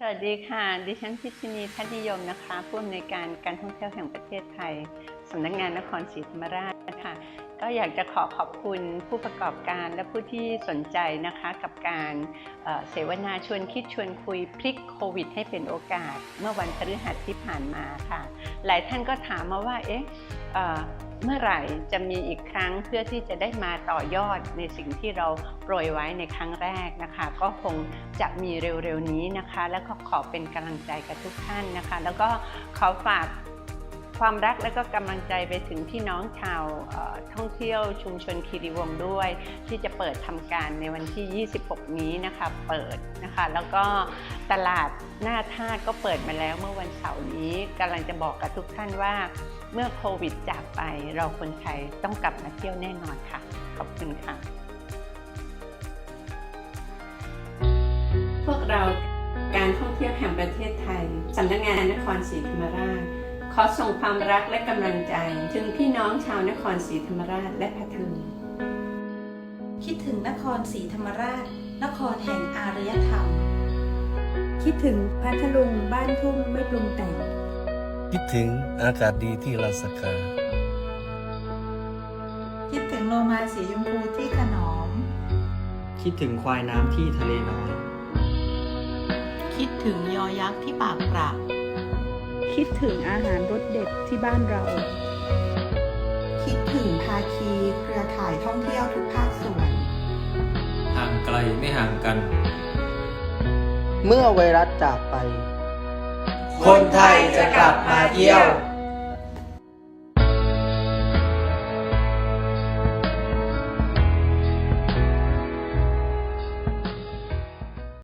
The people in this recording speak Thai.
สวัสดีค่ะ ดิฉันพิชนีทัศนิยมนะคะ ผู้อำนวยการการท่องเที่ยวแห่งประเทศไทยสำนักงานนครศรีธรรมราชค่ะ ก็อยากจะขอขอบคุณผู้ประกอบการและผู้ที่สนใจนะคะ กับการเสวนาชวนคิดชวนคุยพลิกโควิด ให้เป็นโอกาส เมื่อวันพฤหัสที่ผ่านมาค่ะ หลายท่านก็ถามมาว่า เอ๊ะ เมื่อไหร่จะมีอีกครั้งเพื่อที่จะได้มาต่อยอดในสิ่งที่เราโปรยไว้ในครั้งแรกนะคะ ก็คงจะมีเร็วๆนี้นะคะ แล้วก็ขอเป็นกำลังใจกับทุกท่านนะคะ แล้วก็ขอฝากความรักและก็กำลังใจไปถึงพี่น้องชาวท่องเที่ยวชุมชนคีรีวงด้วย ที่จะเปิดทำการในวันที่ 26 นี้นะคะ เปิดนะคะ แล้วก็ ตลาดหน้าท่าก็เปิดมาแล้วเมื่อวันเสาร์นี้กำลังจะบอกกับทุกท่านว่า เมื่อโควิดจากไปเราคนไทยต้องกลับมาเที่ยวแน่นอนค่ะ ขอบคุณค่ะ พวกเราการท่องเที่ยวแห่งประเทศไทยสำนักงานนครศรีธรรมราช ขอส่งความรักและกำลังใจ ถึงพี่น้องชาวนครศรีธรรมราชและพัทลุงคิดถึงนครศรีธรรมราช นครแห่งอารยธรรม คิดถึงพัทลุงบ้านทุ่งไม่ปรุงแต่ง คิดถึงอากาศดีที่ลาสกา คิดถึงโลมาสีชมพูที่ขนอม คิดถึงควายน้ำที่ทะเลน้อย คิดถึงยอยักษ์ที่ปากปราคิดถึงอาหารรสเด็ดที่บ้านเรา คิดถึงภาคีเครือข่ายท่องเที่ยวทุกภาคส่วน ห่างไกลไม่ห่างกัน เมื่อไวรัสจากไป คนไทยจะกลับมาเที่ยว